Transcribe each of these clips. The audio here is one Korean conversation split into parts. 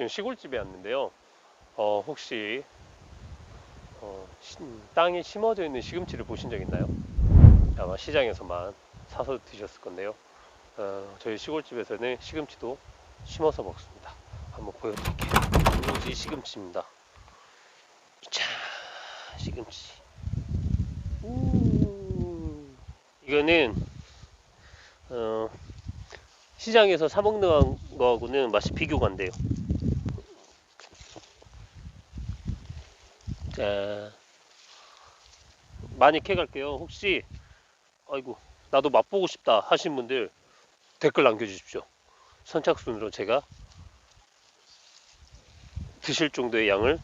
지금 시골집에 왔는데요. 어, 혹시 어, 시- 땅에 심어져 있는 시금치를 보신 적 있나요? 아마 시장에서만 사서 드셨을 건데요. 어, 저희 시골집에서는 시금치도 심어서 먹습니다. 한번 보여드릴게요. 이것이 시금치입니다. 자, 시금치. 우. 이거는 어, 시장에서 사 먹는 거하고는 맛이 비교가 안 돼요. 자, 많이 캐갈게요. 혹시 아이고 나도 맛보고 싶다 하신 분들 댓글 남겨주십시오. 선착순으로 제가 드실 정도의 양을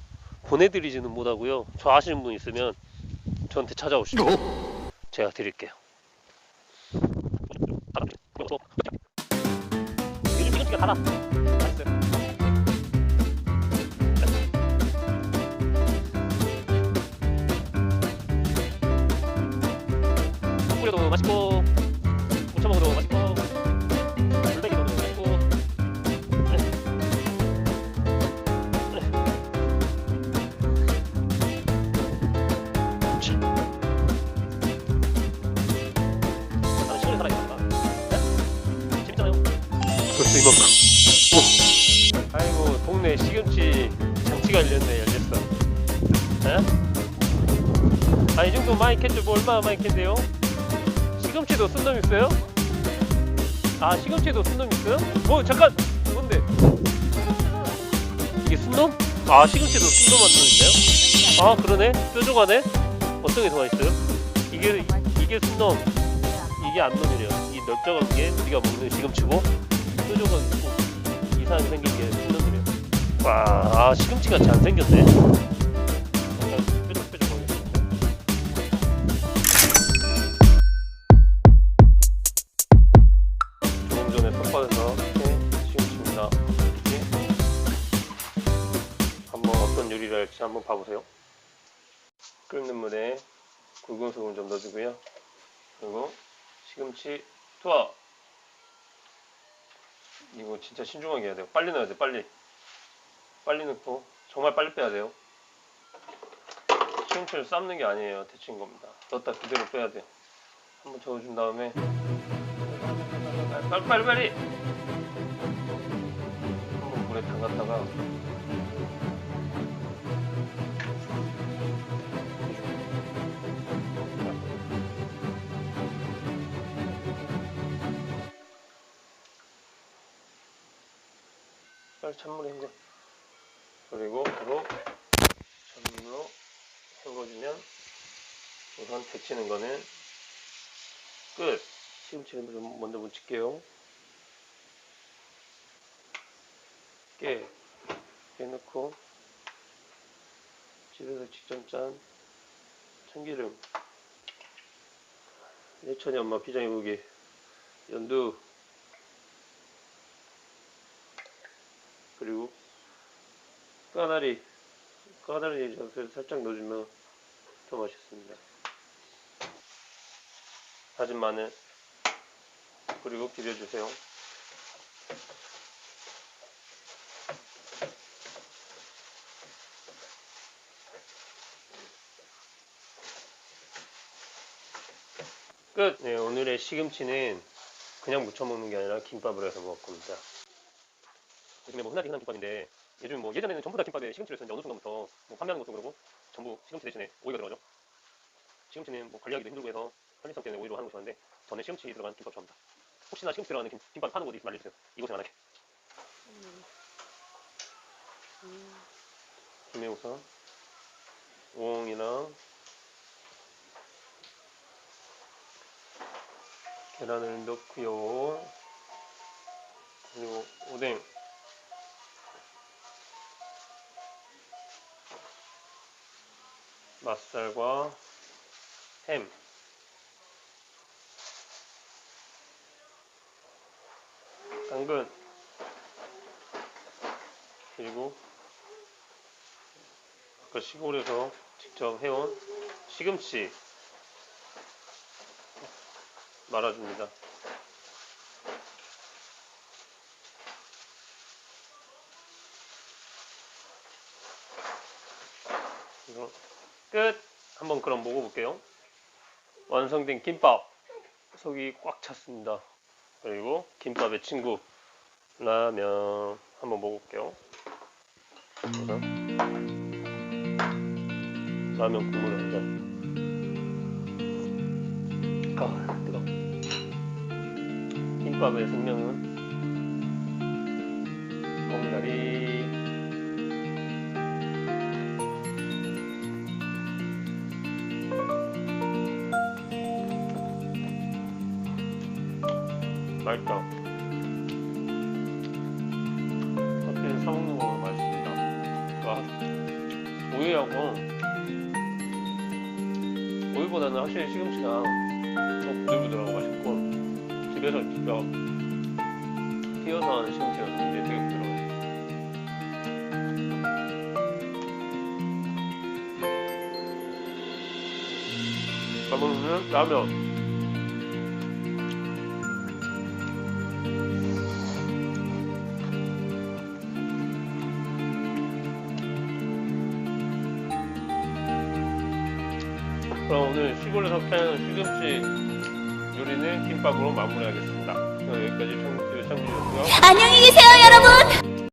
보내드리지는 못하고요. 저 아시는 분 있으면 저한테 찾아오시죠. 제가 드릴게요. 달 맛있고 무쳐 먹어도 맛있고 불백이 넣어도 맛있고 네. 나는 시골에 살아있으니까 네? 재밌잖아요 벌써 오. 아이고 동네 시금치 장치가 열렸네 열렸어 에? 아이 정도 많이 캤죠 뭐 얼마나 많이 캤대요 시금치도 순놈 있어요? 아 시금치도 순놈 있어요? 뭐 잠깐 뭔데 이게 순놈? 아 시금치도 순놈 한놈 있나요? 아 그러네 뾰족하네 어떤 게더 맛있어요? 이게 이게 순놈 이게 암놈이래요 이 넓적한 게 우리가 먹는 시금치고 뾰족하게 있고 이상하게 생긴 게 순놈이래요 와 아, 시금치가 잘 생겼네 할지 한번 봐보세요. 끓는 물에 굵은 소금 좀 넣어주고요. 그리고 시금치 투하. 이거 진짜 신중하게 해야 돼요. 빨리 넣어야 돼 빨리. 빨리 넣고 정말 빨리 빼야 돼요. 시금치를 삶는 게 아니에요 데친 겁니다. 넣었다 그대로 빼야 돼요 한번 저어준 다음에. 빨리 빨리 빨리! 한번 물에 담갔다가 빨리 찬물에 헹궈 그리고 바로 찬물로 헹궈주면 우선 데치는 거는 끝. 시금치를 좀 먼저 묻힐게요. 깨, 깨 넣고 집에서 직접 짠 참기름. 예천이 엄마 비장의 무기. 연두 그리고 까나리 까나리 젓을 살짝 넣어주면 더 맛있습니다. 다진 마늘 그리고 비벼주세요. 끝! 네, 오늘의 시금치는 그냥 무쳐 먹는 게 아니라 김밥을 해서 먹을 겁니다 요즘에 뭐 흔하게 흔한 김밥인데 요즘 뭐 예전에는 전부 다 김밥에 시금치를 썼는데 어느 순간부터 뭐 판매하는 것도 그러고 전부 시금치 대신에 오이가 들어가죠. 시금치는 뭐 관리하기도 힘들고 해서 편리성 때문에 오이로 하는 것이 많은데 저는 시금치 들어간 김밥 좋아합니다. 혹시나 시금치 들어가는 김, 김밥 파는 곳 있으면 알려주세요. 이곳에 안 하게. 김에 우선 오옹이랑 계란을 넣고요. 그리고 오뎅 맛살과 햄. 당근. 그리고 아까 시골에서 직접 해온 시금치. 말아줍니다. 이거 끝. 한번 그럼 먹어볼게요. 완성된 김밥. 속이 꽉 찼습니다. 그리고 김밥의 친구 라면 한번 먹어볼게요. 우선 라면 국물을 한 잔. 아 뜨거. 김밥의 생명은 맛있다. 호텔에서 사먹는 거 맛있습니다. 와, 우유하고 우유보다는 확실히 시금치가 더 부들부들하고 맛있고 집에서 직접 튀어서 하는 시금치가 되게 부드러워요. 가보면 라면 그럼 오늘 시골에서 캐는 시금치 요리는 김밥으로 마무리하겠습니다. 여기까지 청주 청주였고요. 안녕히 계세요, 여러분.